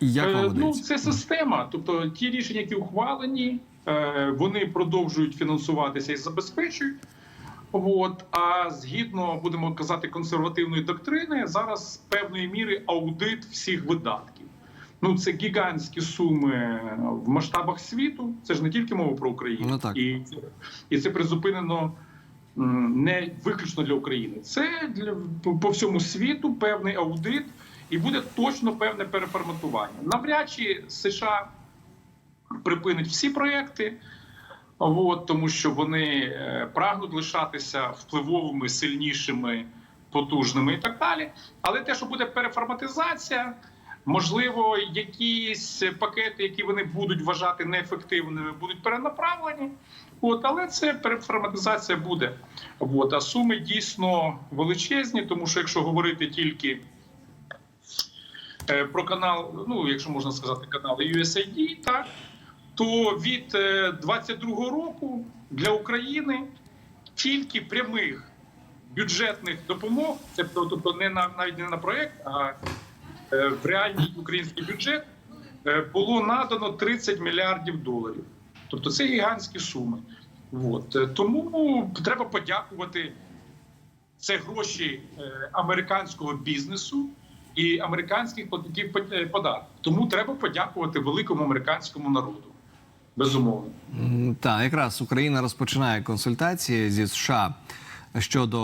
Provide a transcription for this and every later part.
Як вам Е, Ну, це система. Тобто ті рішення, які ухвалені, е, вони продовжують фінансуватися і забезпечують. От, а згідно будемо казати консервативної доктрини, зараз певної міри аудит всіх видатків. Ну це гігантські суми в масштабах світу. Це ж не тільки мова про Україну, Ну, так. і і це призупинено не виключно для України. Це для по всьому світу певний аудит, і буде точно певне переформатування. Навряд чи США припинить всі проекти. От, тому що вони е, прагнуть лишатися впливовими, сильнішими, потужними і так далі. Але те, що буде переформатизація, можливо, якісь пакети, які вони будуть вважати неефективними, будуть перенаправлені. От, але це переформатизація буде. От, а суми дійсно величезні, тому що якщо говорити тільки про канал, ну якщо можна сказати, канали USAID, так то від 22 року для України тільки прямих бюджетних допомог, це тобто не на навіть не на проект, а е, в реальний український бюджет е, було надано 30 мільярдів доларів. Тобто це гігантські суми. От. Е, Тому треба подякувати. Це гроші е, американського бізнесу і американських платників е, податків. Тому треба подякувати великому американському народу. Безумовно. Так, якраз Україна розпочинає консультації зі США щодо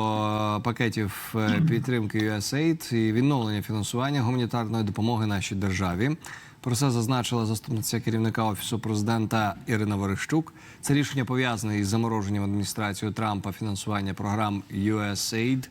е, пакетів е, підтримки USAID і відновлення фінансування гуманітарної допомоги нашій державі. Про це зазначила заступниця керівника офісу президента Ірина Верещук. Це рішення пов'язане із замороженням адміністрацією Трампа фінансування програм USAID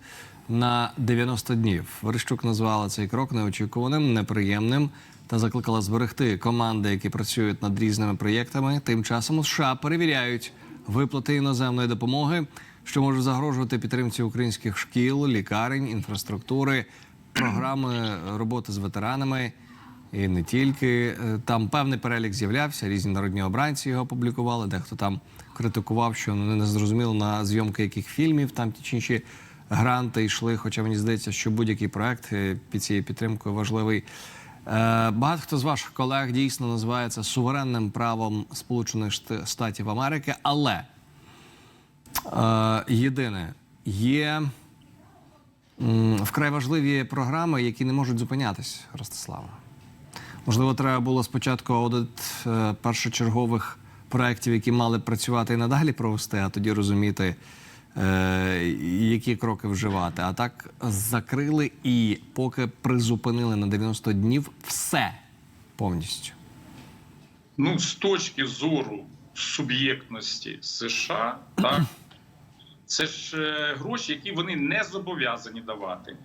на 90 днів. Верещук назвала цей крок неочікуваним, неприємним та закликала зберегти команди, які працюють над різними проєктами. Тим часом у США перевіряють виплати іноземної допомоги, що може загрожувати підтримці українських шкіл, лікарень, інфраструктури, програми роботи з ветеранами. І не тільки Е, там певний перелік з'являвся, різні народні обранці його публікували. Дехто там критикував, що не зрозуміло на зйомки яких фільмів там ті чи інші гранти йшли. Хоча мені здається, що будь-який проект е, під цією підтримкою важливий. Е, Багато хто з ваших колег дійсно називає це суверенним правом Сполучених Шт- Штатів Америки, але е, єдине є вкрай важливі програми, які не можуть зупинятись, Ростислава. Можливо, треба було спочатку аудит першочергових проєктів, які мали працювати і надалі провести, а тоді розуміти, які кроки вживати. А так закрили і поки призупинили на 90 днів все повністю. Ну, з точки зору суб'єктності США, так це ж е, гроші, які вони не зобов'язані давати.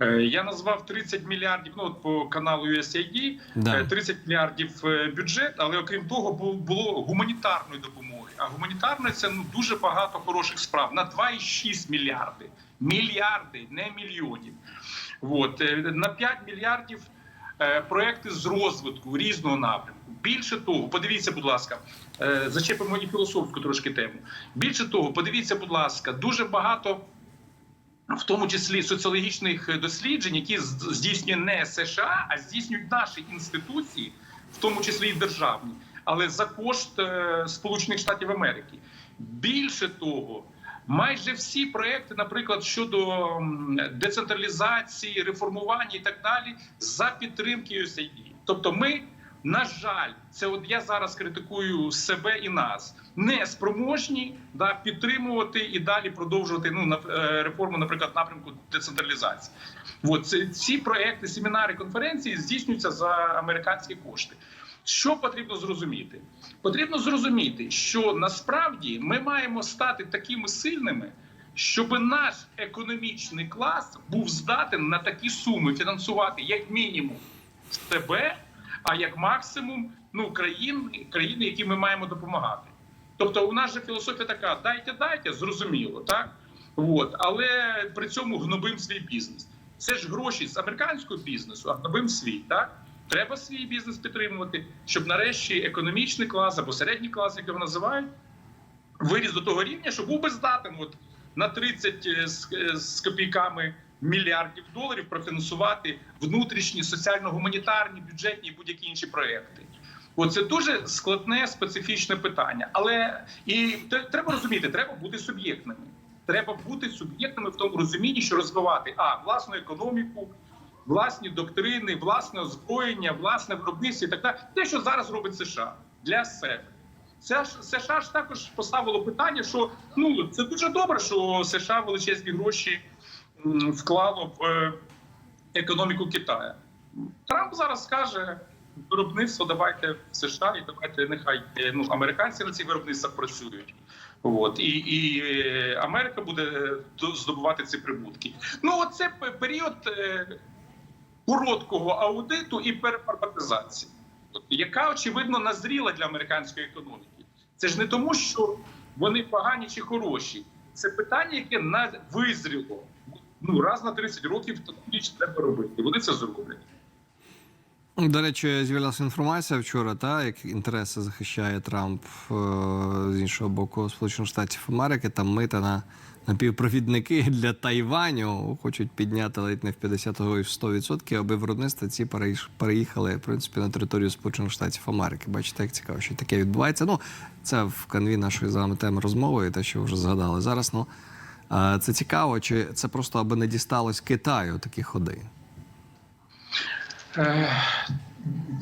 Е, Я назвав 30 мільярдів. Ну от по каналу USAID, Да. е, 30 мільярдів е, бюджет, але окрім того, було гуманітарної допомоги. А гуманітарної це ну дуже багато хороших справ на 2,6 мільярди. Мільярди, не мільйонів. От е, на 5 мільярдів е, проекти з розвитку різного напрямку. Більше того, подивіться, будь ласка, е, зачепимо і філософську трошки тему. Більше того, подивіться, будь ласка, дуже багато. В тому числі соціологічних досліджень, які здійснює не США, а здійснюють наші інституції, в тому числі і державні, але за кошт е, Сполучених Штатів Америки. Більше того, майже всі проекти, наприклад, щодо децентралізації, реформування і так далі, за підтримки USAID. Тобто, ми, на жаль, це от я зараз критикую себе і нас, не спроможні да, підтримувати і далі продовжувати ну, на, е, реформу, наприклад, напрямку децентралізації. От ці проекти, семінари, конференції здійснюються за американські кошти. Що потрібно зрозуміти? Потрібно зрозуміти, що насправді ми маємо стати такими сильними, щоб наш економічний клас був здатен на такі суми фінансувати як мінімум себе, а як максимум ну, країн, країни, які ми маємо допомагати. Тобто, у нас же філософія така: дайте, дайте, зрозуміло, так? От. Але при цьому гнобим свій бізнес. Це ж гроші з американського бізнесу, а гнобим свій, так? Треба свій бізнес підтримувати, щоб нарешті економічний клас або середній клас, як його називають, виріс до того рівня, що був би здатен от, на 30 з, з копійками мільярдів доларів профінансувати внутрішні соціально-гуманітарні, бюджетні і будь-які інші проекти. Оце дуже складне специфічне питання. Але і треба розуміти, треба бути суб'єктними. Треба бути суб'єктними в тому розумінні, що розвивати а власну економіку, власні доктрини, власне озброєння, власне виробництво і так далі. Те, що зараз робить США для себе. Це ж США ж також поставило питання, що ну це дуже добре, що США величезні гроші вклало в е, економіку Китаю. Трамп зараз скаже: виробництво давайте в США, і давайте нехай е, ну американці на цих виробництвах працюють. От і, і е, Америка буде до- здобувати ці прибутки. Ну, оце період короткого аудиту і переформатизації, яка очевидно назріла для американської економіки. Це ж не тому, що вони погані чи хороші. Це питання, яке визріло. Ну раз на 30 років таку річ треба робити. Вони це зроблять. До речі, з'явилася інформація вчора, та як інтереси захищає Трамп е, з іншого боку Сполучених Штатів Америки. Там мита на напівпровідники для Тайваню хочуть підняти ледь не в 50 і в 100%, аби виробництва ці переїхали в принципі на територію Сполучених Штатів Америки. Бачите, як цікаво, що таке відбувається. Ну це в канві нашої з вами теми розмови, і те, що вже згадали зараз. Ну це цікаво, чи це просто аби не дісталось Китаю такі ходи. Е,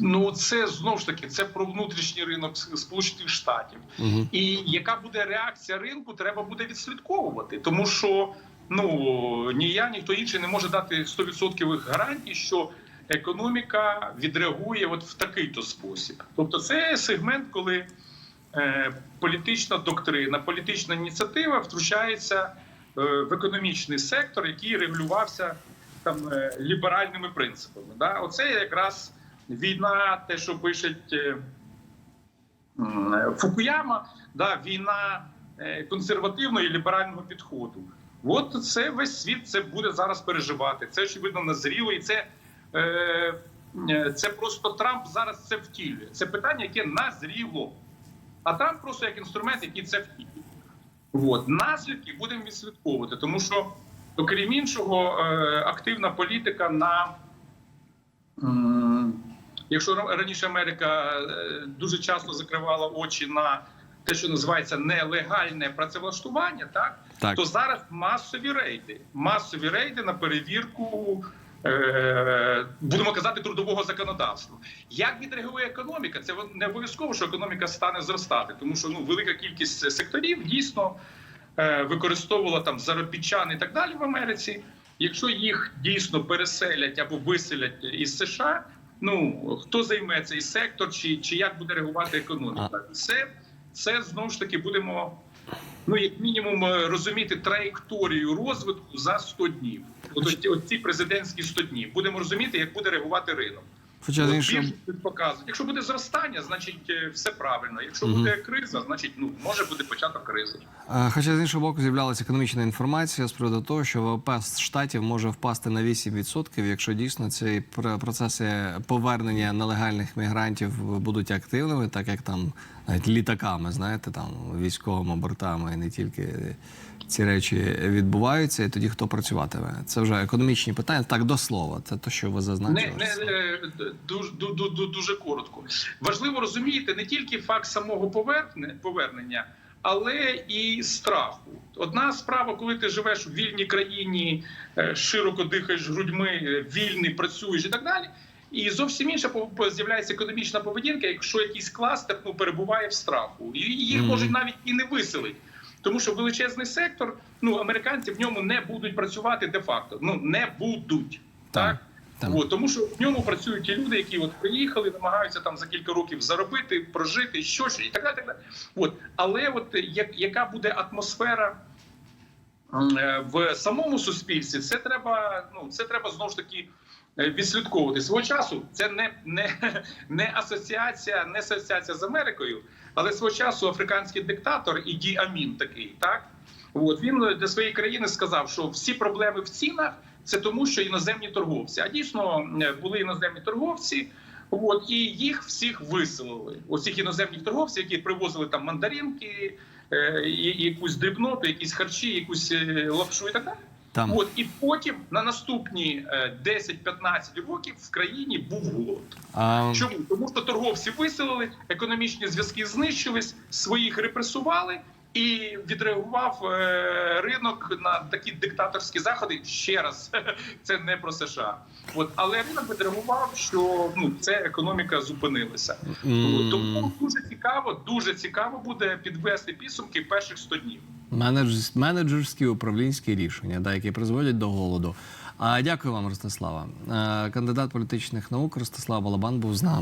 Ну, це знову ж таки це про внутрішній ринок Сполучених Штатів. Угу. І яка буде реакція ринку, треба буде відслідковувати, тому що ну ні я, ні хто інший не може дати 100% гарантій, що економіка відреагує от в такий-то спосіб. Тобто, це сегмент, коли е, політична доктрина, політична ініціатива втручається е, в економічний сектор, який регулювався там е, ліберальними принципами. Да? Оце якраз війна, те, що пишуть. е, Фукуяма, да, війна е, консервативного і ліберального підходу. От це весь світ це буде зараз переживати. Це очевидно назріло, і це, е, е, це просто Трамп зараз це втілює. Це питання, яке назріло. А Трамп просто як інструмент, який це втілює. От. Наслідки будемо відслідковувати, тому що, окрім іншого, е, активна політика на Якщо раніше Америка е, дуже часто закривала очі на те, що називається нелегальне працевлаштування, так, Так. то зараз масові рейди, масові рейди на перевірку. е, Будемо казати трудового законодавства. Як відреагує економіка? Це не обов'язково, що економіка стане зростати, тому що ну велика кількість секторів дійсно використовувала там заробітчан і так далі в Америці. Якщо їх дійсно переселять або виселять із США, ну хто займе цей сектор, чи, чи як буде реагувати економіка? Це, це знову ж таки будемо. Ну, як мінімум, е, розуміти траєкторію розвитку за 100 днів. От ці президентські 100 днів. Будемо розуміти, як буде реагувати ринок. Хоча з іншого показують. Якщо буде зростання, значить е, все правильно. Якщо Мгм. буде криза, значить ну може бути початок кризи. Хоча з іншого боку з'являлася економічна інформація з приводу того, що ВВП штатів може впасти на 8%, якщо дійсно ці пр- процеси повернення нелегальних мігрантів будуть активними, так як там навіть літаками, знаєте, там військовими бортами і не тільки ці речі відбуваються. І тоді хто працюватиме? Це вже економічні питання. Так до слова, це те, що ви зазначили. не е, дуже, дуже, дуже коротко. Важливо розуміти не тільки факт самого повернення, але і страху. Одна справа, коли ти живеш в вільній країні, е, широко дихаєш грудьми, е, вільний, працюєш і так далі. І зовсім інша з'являється економічна поведінка, якщо якийсь кластер ну, перебуває в страху, і їх можуть навіть і не виселити. Тому що величезний сектор, ну американці в ньому не будуть працювати де-факто. Ну не будуть. Так, Так. От, тому що в ньому працюють ті люди, які от приїхали, намагаються там за кілька років заробити, прожити, що ще і так далі. Так далі. От. Але от як, яка буде атмосфера е, в самому суспільстві, це треба, ну це треба знову ж таки. е, Відслідковувати свого часу це не, не, не асоціація, не асоціація з Америкою, але свого часу африканський диктатор Іді Амін такий, так от він для своєї країни сказав, що всі проблеми в цінах це тому, що іноземні торговці. А дійсно е, були іноземні торговці. От і їх всіх виселили. Оцих іноземних торговців, які привозили там мандаринки, е, якусь дрібноту, якісь харчі, якусь е, лапшу і так далі. Там. От і потім на наступні е, 10-15 років в країні був голод. А, Чому? Тому що торговці виселили, економічні зв'язки знищились, своїх репресували, і відреагував е, ринок на такі диктаторські заходи. Ще раз, це не про США. От але ринок відреагував, що ну це економіка зупинилася. м, Тому дуже цікаво, дуже цікаво буде підвести підсумки перших 100 днів. менедж- менеджерські управлінські рішення, да, які призводять до голоду. А дякую вам, Ростислава. Е, Кандидат політичних наук Ростислав Балабан був з нами.